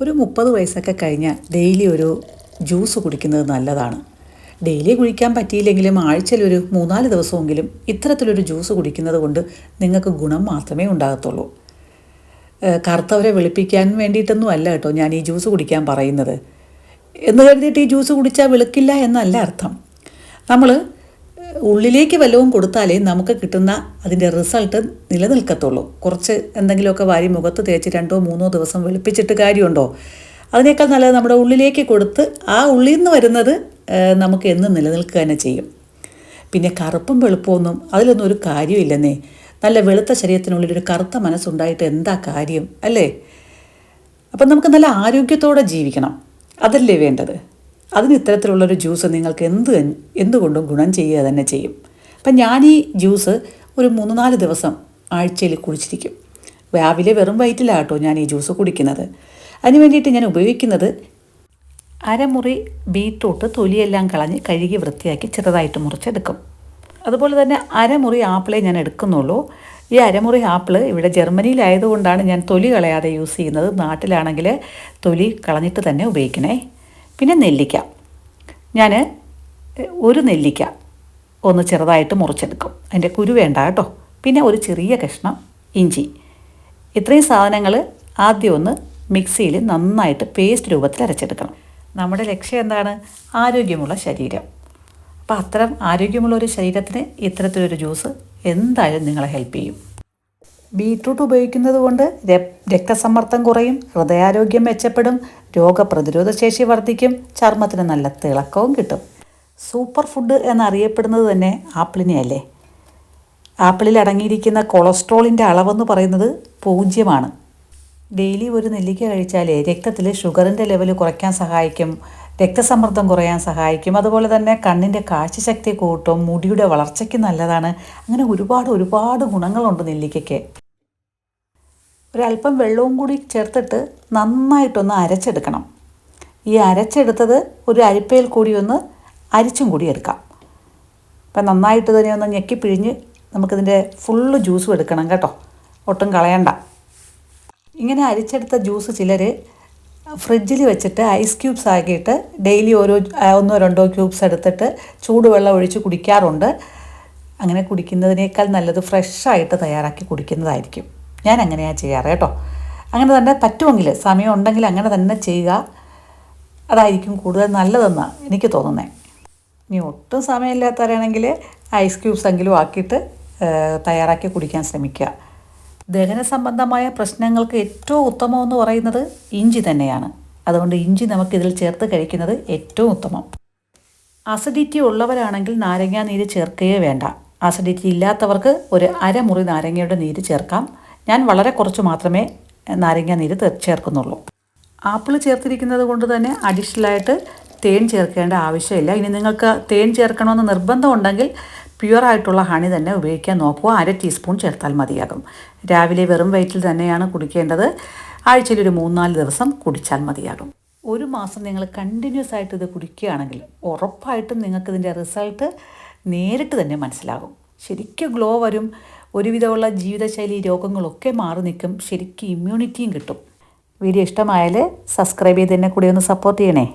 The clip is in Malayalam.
ഒരു മുപ്പത് വയസ്സൊക്കെ കഴിഞ്ഞാൽ ഡെയിലി ഒരു ജ്യൂസ് കുടിക്കുന്നത് നല്ലതാണ്. ഡെയിലി കുടിക്കാൻ പറ്റിയില്ലെങ്കിലും ആഴ്ചയിൽ ഒരു മൂന്നാൽ ദിവസമെങ്കിലും ഇത്തരത്തിലൊരു ജ്യൂസ് കുടിക്കുന്നത് കൊണ്ട് നിങ്ങൾക്ക് ഗുണം മാത്രമേ ഉണ്ടാകത്തുള്ളൂ. കറുത്തവരെ വെളുപ്പിക്കാൻ വേണ്ടിയിട്ടൊന്നും അല്ല കേട്ടോ ഞാൻ ഈ ജ്യൂസ് കുടിക്കാൻ പറയുന്നത്. എന്ന് കരുതിയിട്ട് ഈ ജ്യൂസ് കുടിച്ചാൽ വെളുക്കില്ല എന്നല്ല അർത്ഥം. നമ്മൾ ഉള്ളിലേക്ക് വല്ലതും കൊടുത്താലേ നമുക്ക് കിട്ടുന്ന അതിന്റെ റിസൾട്ട് നിലനിൽക്കത്തുള്ളൂ. കുറച്ച് എന്തെങ്കിലുമൊക്കെ വാരി മുഖത്ത് തേച്ച് രണ്ടോ മൂന്നോ ദിവസം വെളുപ്പിച്ചിട്ട് കാര്യമുണ്ടോ? അതിനേക്കാൾ നല്ലത് നമ്മുടെ ഉള്ളിലേക്ക് കൊടുത്ത് ആ ഉള്ളിൽ നിന്ന് വരുന്നത് നമുക്ക് എന്നും നിലനിൽക്കുക തന്നെ ചെയ്യും. പിന്നെ കറുപ്പും വെളുപ്പമൊന്നും അതിലൊന്നും ഒരു കാര്യമില്ലെന്നേ നല്ല വെളുത്ത ശരീരത്തിനുള്ളിൽ ഒരു കറുത്ത മനസ്സുണ്ടായിട്ട് എന്താ കാര്യം അല്ലേ? അപ്പം നമുക്ക് നല്ല ആരോഗ്യത്തോടെ ജീവിക്കണം. അതല്ലേ വേണ്ടത്? അതിന് ഇത്തരത്തിലുള്ളൊരു ജ്യൂസ് നിങ്ങൾക്ക് എന്ത് എന്തുകൊണ്ടും ഗുണം ചെയ്യുക തന്നെ ചെയ്യും. അപ്പം ഞാൻ ഈ ജ്യൂസ് ഒരു മൂന്ന് നാല് ദിവസം ആഴ്ചയിൽ കുടിച്ചിരിക്കും. രാവിലെ വെറും വയറ്റിലാട്ടോ ഞാൻ ഈ ജ്യൂസ് കുടിക്കുന്നത്. അതിന് വേണ്ടിയിട്ട് ഞാൻ ഉപയോഗിക്കുന്നത് അരമുറി ബീട്രൂട്ട് തൊലിയെല്ലാം കളഞ്ഞ് കഴുകി വൃത്തിയാക്കി ചെറുതായിട്ട് മുറിച്ചെടുക്കും. അതുപോലെ തന്നെ അരമുറി ആപ്പിളേ ഞാൻ എടുക്കുന്നുള്ളൂ. ഈ അരമുറി ആപ്പിൾ ഇവിടെ ജർമ്മനിയിലായതുകൊണ്ടാണ് ഞാൻ തൊലി കളയാതെ യൂസ് ചെയ്യുന്നത്. നാട്ടിലാണെങ്കിൽ തൊലി കളഞ്ഞിട്ട് തന്നെ ഉപയോഗിക്കണേ. പിന്നെ നെല്ലിക്ക. ഞാൻ ഒരു നെല്ലിക്ക ഒന്ന് ചെറുതായിട്ട് മുറിച്ചെടുക്കും. അതിന്റെ കുരു വേണ്ട കേട്ടോ. പിന്നെ ഒരു ചെറിയ കഷ്ണം ഇഞ്ചി. ഇത്രയും സാധനങ്ങൾ ആദ്യം ഒന്ന് മിക്സിയിൽ നന്നായിട്ട് പേസ്റ്റ് രൂപത്തിൽ അരച്ചെടുക്കണം. നമ്മുടെ ലക്ഷ്യം എന്താണ്? ആരോഗ്യമുള്ള ശരീരം. അപ്പോൾ അത്തരം ആരോഗ്യമുള്ള ഒരു ശരീരത്തിന് ഇത്തരത്തിലൊരു ജ്യൂസ് എന്തായാലും നിങ്ങളെ ഹെൽപ്പ് ചെയ്യും. ബീട്രൂട്ട് ഉപയോഗിക്കുന്നത് കൊണ്ട് രക്തസമ്മർദ്ദം കുറയും ഹൃദയാരോഗ്യം മെച്ചപ്പെടും രോഗപ്രതിരോധ ശേഷി വർദ്ധിക്കും ചർമ്മത്തിന് നല്ല തിളക്കവും കിട്ടും. സൂപ്പർ ഫുഡ് എന്നറിയപ്പെടുന്നത് തന്നെ ആപ്പിളിനെയല്ലേ? ആപ്പിളിൽ അടങ്ങിയിരിക്കുന്ന കൊളസ്ട്രോളിന്റെ അളവെന്ന് പറയുന്നത് പൂജ്യമാണ്. ഡെയിലി ഒരു നെല്ലിക്ക കഴിച്ചാൽ രക്തത്തിൽ ഷുഗറിന്റെ ലെവൽ കുറയ്ക്കാൻ സഹായിക്കും രക്തസമ്മർദ്ദം കുറയാൻ സഹായിക്കും. അതുപോലെ തന്നെ കണ്ണിന്റെ കാഴ്ചശക്തി കൂട്ടും മുടിയുടെ വളർച്ചയ്ക്ക് നല്ലതാണ്. അങ്ങനെ ഒരുപാട് ഒരുപാട് ഗുണങ്ങളുണ്ട് നെല്ലിക്കയ്ക്ക്. ഒരല്പം വെള്ളവും കൂടി ചേർത്തിട്ട് നന്നായിട്ടൊന്ന് അരച്ചെടുക്കണം. ഈ അരച്ചെടുത്തത് ഒരു അരിപ്പയിൽ കൂടി ഒന്ന് അരിച്ചും കൂടി എടുക്കാം. അപ്പം നന്നായിട്ട് തന്നെ ഒന്ന് ഞെക്കി പിഴിഞ്ഞ് നമുക്കിതിന്റെ ഫുള്ള് ജ്യൂസും എടുക്കണം കേട്ടോ. ഒട്ടും കളയണ്ട. ഇങ്ങനെ അരിച്ചെടുത്ത ജ്യൂസ് ചിലർ ഫ്രിഡ്ജിൽ വെച്ചിട്ട് ഐസ് ക്യൂബ്സ് ആക്കിയിട്ട് ഡെയിലി ഓരോ ഒന്നോ രണ്ടോ ക്യൂബ്സ് എടുത്തിട്ട് ചൂടുവെള്ളം ഒഴിച്ച് കുടിക്കാറുണ്ട്. അങ്ങനെ കുടിക്കുന്നതിനേക്കാൾ നല്ലത് ഫ്രഷായിട്ട് തയ്യാറാക്കി കുടിക്കുന്നതായിരിക്കും. ഞാൻ അങ്ങനെയാണ് ചെയ്യാറ് കേട്ടോ. അങ്ങനെ തന്നെ പറ്റുമെങ്കിൽ സമയം ഉണ്ടെങ്കിൽ അങ്ങനെ തന്നെ ചെയ്യുക. അതായിരിക്കും കൂടുതൽ നല്ലതെന്ന് എനിക്ക് തോന്നുന്നത് ഇനി ഒട്ടും സമയമില്ലാത്തവരാണെങ്കിൽ ഐസ് ക്യൂബ്സ് എങ്കിലും ആക്കിയിട്ട് തയ്യാറാക്കി കുടിക്കാൻ ശ്രമിക്കുക. ദഹന സംബന്ധമായ പ്രശ്നങ്ങൾക്ക് ഏറ്റവും ഉത്തമമെന്ന് പറയുന്നത് ഇഞ്ചി തന്നെയാണ്. അതുകൊണ്ട് ഇഞ്ചി നമുക്കിതിൽ ചേർത്ത് കഴിക്കുന്നത് ഏറ്റവും ഉത്തമം. അസിഡിറ്റി ഉള്ളവരാണെങ്കിൽ നാരങ്ങാ നീര് ചേർക്കുകയേ വേണ്ട. അസിഡിറ്റി ഇല്ലാത്തവർക്ക് ഒരു അരമുറി നാരങ്ങയുടെ നീര് ചേർക്കാം. ഞാൻ വളരെ കുറച്ച് മാത്രമേ നാരങ്ങ നീര് ചേർക്കുന്നുള്ളൂ. ആപ്പിൾ ചേർത്തിരിക്കുന്നത് കൊണ്ട് തന്നെ അഡീഷണലായിട്ട് തേൻ ചേർക്കേണ്ട ആവശ്യമില്ല. ഇനി നിങ്ങൾക്ക് തേൻ ചേർക്കണമെന്ന് നിർബന്ധമുണ്ടെങ്കിൽ പ്യുവറായിട്ടുള്ള ഹണി തന്നെ ഉപയോഗിക്കാൻ നോക്കുക. അര ടീസ്പൂൺ ചേർത്താൽ മതിയാകും. രാവിലെ വെറും വയറ്റിൽ തന്നെയാണ് കുടിക്കേണ്ടത്. ആഴ്ചയിൽ ഒരു മൂന്നാൽ ദിവസം കുടിച്ചാൽ മതിയാകും. ഒരു മാസം നിങ്ങൾ കണ്ടിന്യൂസ് ആയിട്ട് ഇത് കുടിക്കുകയാണെങ്കിൽ ഉറപ്പായിട്ടും നിങ്ങൾക്കിതിന്റെ റിസൾട്ട് നേരിട്ട് തന്നെ മനസ്സിലാകും. ശരിക്കും ഗ്ലോ വരും. ഒരുവിധമുള്ള ജീവിതശൈലി രോഗങ്ങളൊക്കെ മാറി നിൽക്കും. ശരിക്കും ഇമ്മ്യൂണിറ്റിയും കിട്ടും. വീഡിയോ ഇഷ്ടമായാൽ സബ്സ്ക്രൈബ് ചെയ്ത് എന്നെ കൂടി ഒന്ന് സപ്പോർട്ട് ചെയ്യണേ.